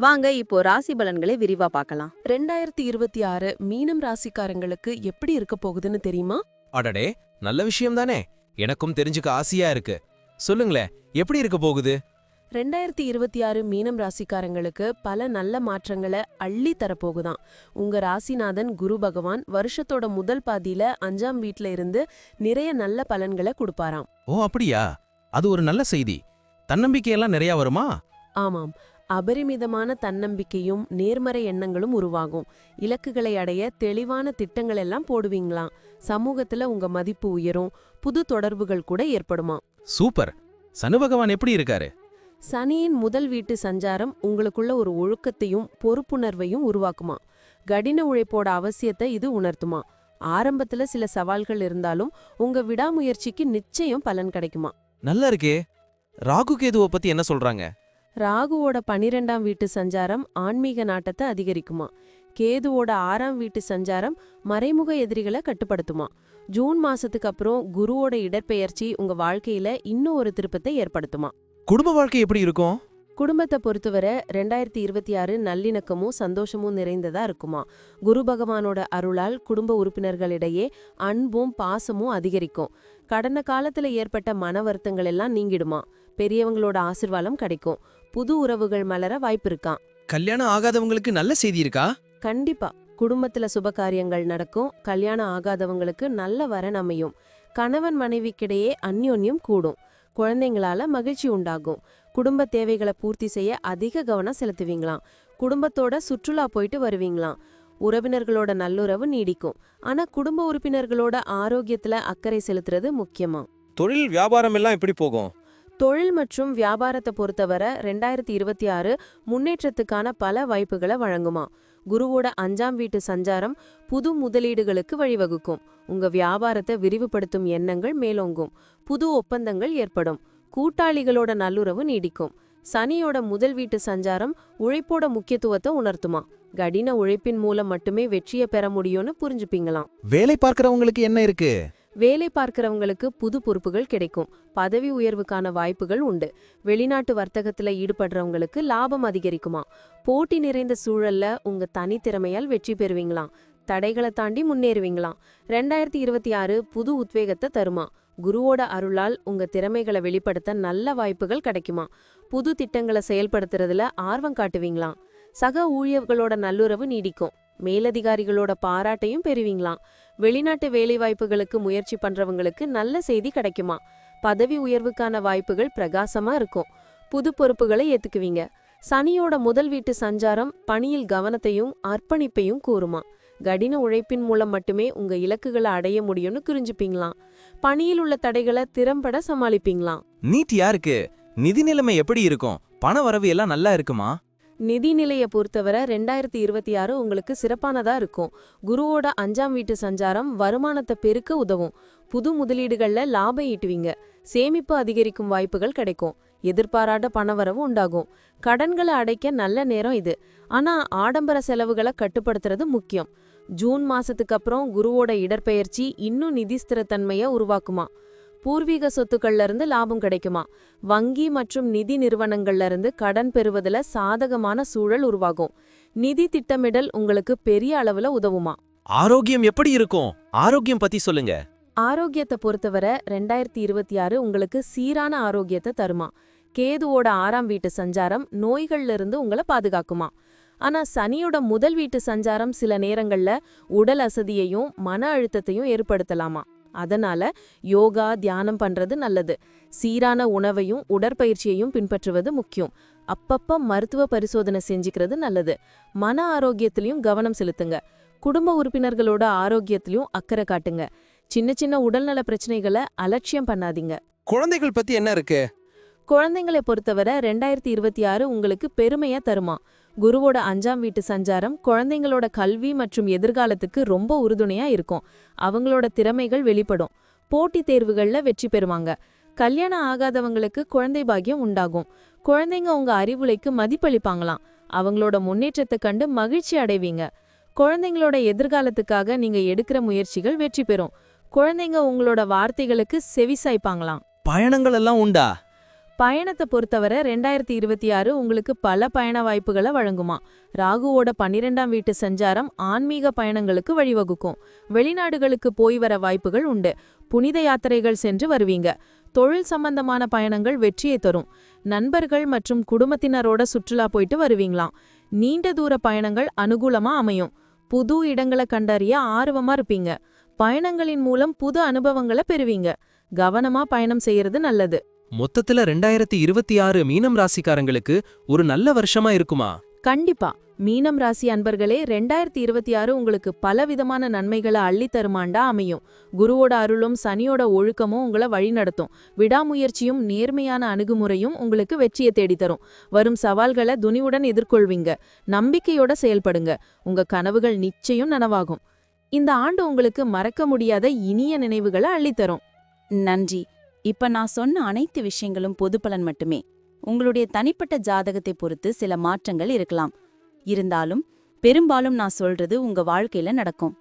வாங்க இப்போ ராசி பலன்களை விரிவா பார்க்கலாம். ரெண்டாயிரத்தி இருபத்தி ஆறு மீனம் ராசிக்காரங்களுக்கு எப்படி இருக்க போகுதுன்னு தெரியுமா? அடடே நல்ல விஷயம் தானே. எனக்கும் தெரிஞ்சுக்க ஆசையா இருக்கு. சொல்லுங்களேன் எப்படி இருக்க போகுது? ரெண்டாயிரத்தி இருபத்தி ஆறு மீனம் ராசிக்காரங்களுக்கு பல நல்ல மாற்றங்களை அள்ளி தரப்போகுதாம் உங்க ராசிநாதன் குரு பகவான் வருஷத்தோட முதல் பாதியில அஞ்சாம் வீட்ல இருந்து நிறைய நல்ல பலன்களை கொடுப்பாராம். ஓ அப்படியா? அது ஒரு நல்ல செய்தி. தன்னம்பிக்கையெல்லாம் நிறைய வருமா? ஆமாம். அபரிமிதமான தன்னம்பிக்கையும் நேர்மறை எண்ணங்களும் உருவாகும். இலக்குகளை அடைய தெளிவான திட்டங்கள் எல்லாம் போடுவீங்களாம் சமூகத்துல உங்க மதிப்பு உயரும் புது தொடர்புகள் கூட ஏற்படுமா? சூப்பர். சனு பகவான் எப்படி இருக்காரு? சனியின் முதல் வீட்டு சஞ்சாரம் உங்களுக்குள்ள ஒரு ஒழுக்கத்தையும் பொறுப்புணர்வையும் உருவாக்குமா? கடின உழைப்போட அவசியத்தை இது உணர்த்துமா? ஆரம்பத்துல சில சவால்கள் இருந்தாலும் உங்க விடாமுயற்சிக்கு நிச்சயம் பலன் கிடைக்குமா? நல்லா இருக்கே. ராகு கேதுவை பத்தி என்ன சொல்றாங்க? ராகுவோட பனிரெண்டாம் வீட்டு சஞ்சாரம் ஆன்மீக நாட்டத்தை அதிகரிக்குமா? கேதுவோட ஆறாம் வீட்டு சஞ்சாரம் மறைமுக எதிரிகளை கட்டுப்படுத்துமா? ஜூன் மாசத்துக்கு அப்புறம் குருவோட இடற்பெயர்ச்சி உங்க வாழ்க்கையில இன்னும் ஒரு திருப்பத்தை ஏற்படுத்துமா? குடும்ப வாழ்க்கை எப்படி இருக்கும்? குடும்பத்தை பொறுத்தவரை ரெண்டாயிரத்தி இருபத்தி ஆறு நல்லிணக்கமும் சந்தோஷமும் நிறைந்ததா இருக்குமா? குரு பகவானோட அருளால் குடும்ப உறுப்பினர்களிடையே அன்பும் பாசமும் அதிகரிக்கும். கடந்த காலத்துல ஏற்பட்ட மன வருத்தங்கள் எல்லாம் நீங்கிடுமா? பெரியவங்களோட ஆசிர்வாதம் கிடைக்கும். புது உறவுகள் மலர வாய்ப்பு இருக்காம் கல்யாணம் ஆகாதவங்களுக்கு நல்ல செய்தி இருக்கா? கண்டிப்பா. குடும்பத்துல சுபகாரியங்கள் நடக்கும். கல்யாணம் ஆகாதவங்களுக்கு நல்ல வரன் அமையும். கணவன் மனைவிக்கிடையே அந்யோன்யம் கூடும். குழந்தைங்களால மகிழ்ச்சி உண்டாகும். குடும்ப தேவைகளை பூர்த்தி செய்ய அதிக கவனம் செலுத்துவீங்களாம். குடும்பத்தோட சுற்றுலா போயிட்டு வருவீங்களாம். உறவினர்களோட நல்லுறவு நீடிக்கும். ஆனா குடும்ப உறுப்பினர்களோட ஆரோக்கியத்துல அக்கறை செலுத்துறது முக்கியமா? தொழில் வியாபாரம் எல்லாம் எப்படி போகும்? தொழில் மற்றும் வியாபாரத்தை பொறுத்தவரை ரெண்டாயிரத்தி இருபத்தி ஆறு முன்னேற்றத்துக்கான பல வாய்ப்புகளை வழங்குமா. குருவோட அஞ்சாம் வீட்டு சஞ்சாரம் புது முதலீடுகளுக்கு வழிவகுக்கும். உங்க வியாபாரத்தை விரிவுபடுத்தும் எண்ணங்கள் மேலோங்கும். புது ஒப்பந்தங்கள் ஏற்படும். கூட்டாளிகளோட நல்லுறவு நீடிக்கும். சனியோட முதல் வீட்டு சஞ்சாரம் உழைப்போட முக்கியத்துவத்தை உணர்த்துமா. கடின உழைப்பின் மூலம் மட்டுமே வெற்றியை பெற முடியும்னு புரிஞ்சுப்பீங்களாம். வேலை பார்க்கறவங்களுக்கு என்ன இருக்கு? வேலை பார்க்கிறவங்களுக்கு புது பொறுப்புகள் கிடைக்கும். பதவி உயர்வுக்கான வாய்ப்புகள் உண்டு. வெளிநாட்டு வர்த்தகத்துல ஈடுபடுறவங்களுக்கு லாபம் அதிகரிக்குமா? போட்டி நிறைந்த சூழல்ல உங்க தனித்திறமையால் வெற்றி பெறுவீங்களாம் தடைகளை தாண்டி முன்னேறுவீங்களாம் ரெண்டாயிரத்தி இருபத்தி ஆறு புது உத்வேகத்தை தருமா? குருவோட அருளால் உங்க திறமைகளை வெளிப்படுத்த நல்ல வாய்ப்புகள் கிடைக்குமா? புது திட்டங்களை செயல்படுத்துறதுல ஆர்வம் காட்டுவீங்களாம் சக ஊழியர்களோட நல்லுறவு நீடிக்கும். மேலதிகாரிகளோட பாராட்டையும் பெறுவீங்களாம். வெளிநாட்டு வேலைவாய்ப்புகளுக்கு முயற்சி பண்றவங்களுக்கு நல்ல செய்தி கிடைக்குமா? பதவி உயர்வுக்கான வாய்ப்புகள் பிரகாசமா இருக்கும். புது பொறுப்புகளை ஏத்துக்குவீங்க. சனியோட முதல் வீட்டு சஞ்சாரம் பணியில் கவனத்தையும் அர்ப்பணிப்பையும் கூறுமா. கடின உழைப்பின் மூலம் மட்டுமே உங்க இலக்குகளை அடைய முடியும்னு புரிஞ்சுப்பீங்களாம் பணியில் உள்ள தடைகளை திறம்பட சமாளிப்பீங்களாம். நீட் யாருக்கு? நிதி நிலைமை எப்படி இருக்கும்? பண வரவு எல்லாம் நல்லா இருக்குமா? நிதிநிலையை பொறுத்தவரை ரெண்டாயிரத்தி இருபத்தி ஆறு உங்களுக்கு சிறப்பானதா இருக்கும். குருவோட அஞ்சாம் வீட்டு சஞ்சாரம் வருமானத்தை பெருக்க உதவும். புது முதலீடுகள்ல லாபம் ஈட்டுவீங்க. சேமிப்பு அதிகரிக்கும் வாய்ப்புகள் கிடைக்கும். எதிர்பாராத பணவரவு உண்டாகும். கடன்களை அடைக்க நல்ல நேரம் இது. ஆனா ஆடம்பர செலவுகளை கட்டுப்படுத்துறது முக்கியம். ஜூன் மாசத்துக்கு அப்புறம் குருவோட இடற்பெயர்ச்சி இன்னும் நிதி ஸ்திரத்தன்மைய உருவாக்குமா? பூர்வீக சொத்துக்கள்ல இருந்து லாபம் கிடைக்குமா? வங்கி மற்றும் நிதி நிறுவனங்கள்ல இருந்து கடன் பெறுவதுல சாதகமான சூழல் உருவாகும். நிதி திட்டமிடல் உங்களுக்கு பெரிய அளவுல உதவுமா? ஆரோக்கியம் எப்படி இருக்கும்? ஆரோக்கியம் பத்தி சொல்லுங்க. ஆரோக்கியத்தை பொறுத்தவரை ரெண்டாயிரத்தி இருபத்தி ஆறு உங்களுக்கு சீரான ஆரோக்கியத்தை தருமா? கேதுவோட ஆறாம் வீட்டு சஞ்சாரம் நோய்கள்ல இருந்து உங்களை பாதுகாக்குமா? ஆனா சனியோட முதல் வீட்டு சஞ்சாரம் சில நேரங்கள்ல உடல் அசதியையும் மன அழுத்தத்தையும் ஏற்படுத்தலாமா? அதனால யோகா தியானம் பண்றது நல்லது. சீரான உணவையும் உடற்பயிற்சியையும் பின்பற்றுவது முக்கியம். அப்பப்ப மருத்துவ பரிசோதனை செஞ்சுக்கிறது நல்லது. மன ஆரோக்கியத்திலையும் கவனம் செலுத்துங்க. குடும்ப உறுப்பினர்களோட ஆரோக்கியத்திலையும் அக்கறை காட்டுங்க. சின்ன சின்ன உடல்நல பிரச்சனைகளை அலட்சியம் பண்ணாதீங்க. குழந்தைகள் பத்தி என்ன இருக்கு? குழந்தைங்களை பொறுத்தவரை ரெண்டாயிரத்தி இருபத்தி ஆறு உங்களுக்கு பெருமையா தருமா? குருவோட அஞ்சாம் வீட்டு சஞ்சாரம் குழந்தைங்களோட கல்வி மற்றும் எதிர்காலத்துக்கு ரொம்ப உறுதுணையா இருக்கும். அவங்களோட திறமைகள் வெளிப்படும். போட்டித் தேர்வுகள்ல வெற்றி பெறுவாங்க. கல்யாணம் ஆகாதவங்களுக்கு குழந்தை பாகியம் உண்டாகும். குழந்தைங்க உங்க அறிவுரைக்கு மதிப்பளிப்பாங்களாம். அவங்களோட முன்னேற்றத்தை கண்டு மகிழ்ச்சி அடைவீங்க. குழந்தைங்களோட எதிர்காலத்துக்காக நீங்க எடுக்கிற முயற்சிகள் வெற்றி பெறும். குழந்தைங்க உங்களோட வார்த்தைகளுக்கு செவிசாய்ப்பாங்களாம் பயணங்கள் எல்லாம் உண்டா? பயணத்தை பொறுத்தவரை ரெண்டாயிரத்தி இருபத்தி ஆறு உங்களுக்கு பல பயண வாய்ப்புகளை வழங்குமா. ராகுவோட பன்னிரெண்டாம் வீட்டு சஞ்சாரம் ஆன்மீக பயணங்களுக்கு வழிவகுக்கும். வெளிநாடுகளுக்கு போய் வர வாய்ப்புகள் உண்டு. புனித யாத்திரைகள் சென்று வருவீங்க. தொழில் சம்பந்தமான பயணங்கள் வெற்றியை தரும். நண்பர்கள் மற்றும் குடும்பத்தினரோட சுற்றுலா போயிட்டு வருவீங்களாம் நீண்ட தூர பயணங்கள் அனுகூலமா அமையும். புது இடங்களை கண்டறிய ஆர்வமா இருப்பீங்க. பயணங்களின் மூலம் புது அனுபவங்களை பெறுவீங்க. கவனமா பயணம் செய்யறது நல்லது. மொத்தத்துல ரெண்டாயிரத்தி இருபத்தி ஆறு மீனம் ராசிக்காரங்களுக்கு ஒரு நல்ல வருஷமா இருக்குமா? கண்டிப்பா. மீனம் ராசி அன்பர்களே ரெண்டாயிரத்தி இருபத்தி ஆறு உங்களுக்கு பலவிதமான நன்மைகளை அள்ளித் தருமாண்டா அமையும். குருவோட அருளும் சனியோட ஒழுக்கமும் உங்களை வழிநடத்தும். விடாமுயற்சியும் நேர்மையான அணுகுமுறையும் உங்களுக்கு வெற்றியை தேடித் தரும் வரும் சவால்களை துணிவுடன் எதிர்கொள்வீங்க. நம்பிக்கையோட செயல்படுங்க. உங்க கனவுகள் நிச்சயம் நனவாகும். இந்த ஆண்டு உங்களுக்கு மறக்க முடியாத இனிய நினைவுகளை அள்ளித்தரும். நன்றி. இப்ப நான் சொன்ன அனைத்து விஷயங்களும் பொது பலன் மட்டுமே. உங்களுடைய தனிப்பட்ட ஜாதகத்தை பொறுத்து சில மாற்றங்கள் இருக்கலாம். இருந்தாலும் பெரும்பாலும் நான் சொல்றது உங்க வாழ்க்கையில நடக்கும்.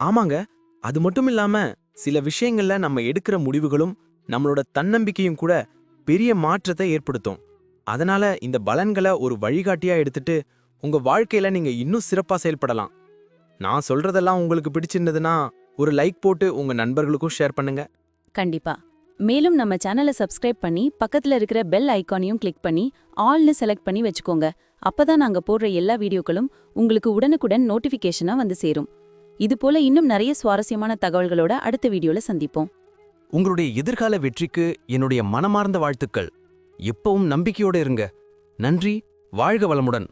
ஆமாங்க. அது மட்டும் இல்லாம சில விஷயங்கள்ல நம்ம எடுக்கிற முடிவுகளும் நம்மளோட தன்னம்பிக்கையும் கூட பெரிய மாற்றத்தை ஏற்படுத்தும். அதனால இந்த பலன்களை ஒரு வழிகாட்டியா எடுத்துட்டு உங்க வாழ்க்கையில நீங்க இன்னும் சிறப்பா செயல்படலாம். நான் சொல்றதெல்லாம் உங்களுக்கு பிடிச்சிருந்ததுன்னா ஒரு லைக் போட்டு உங்க நண்பர்களுக்கும் ஷேர் பண்ணுங்க. கண்டிப்பா. மேலும் நம்ம சேனலை சப்ஸ்கிரைப் பண்ணி பக்கத்துல இருக்கிற பெல் ஐகானையும் கிளிக் பண்ணி ஆல்னு செலக்ட் பண்ணி வச்சுக்கோங்க. அப்பதான் நாங்க போடுற எல்லா வீடியோக்களும் உங்களுக்கு உடனுக்குடன் நோட்டிஃபிகேஷனாக வந்து சேரும். இது போல இன்னும் நிறைய சுவாரஸ்யமான தகவல்களோட அடுத்த வீடியோல சந்திப்போம். உங்களுடைய எதிர்கால வெற்றிக்கு என்னுடைய மனமார்ந்த வாழ்த்துக்கள். எப்பவும் நம்பிக்கையோட இருங்க. நன்றி வாழ்க வளமுடன்.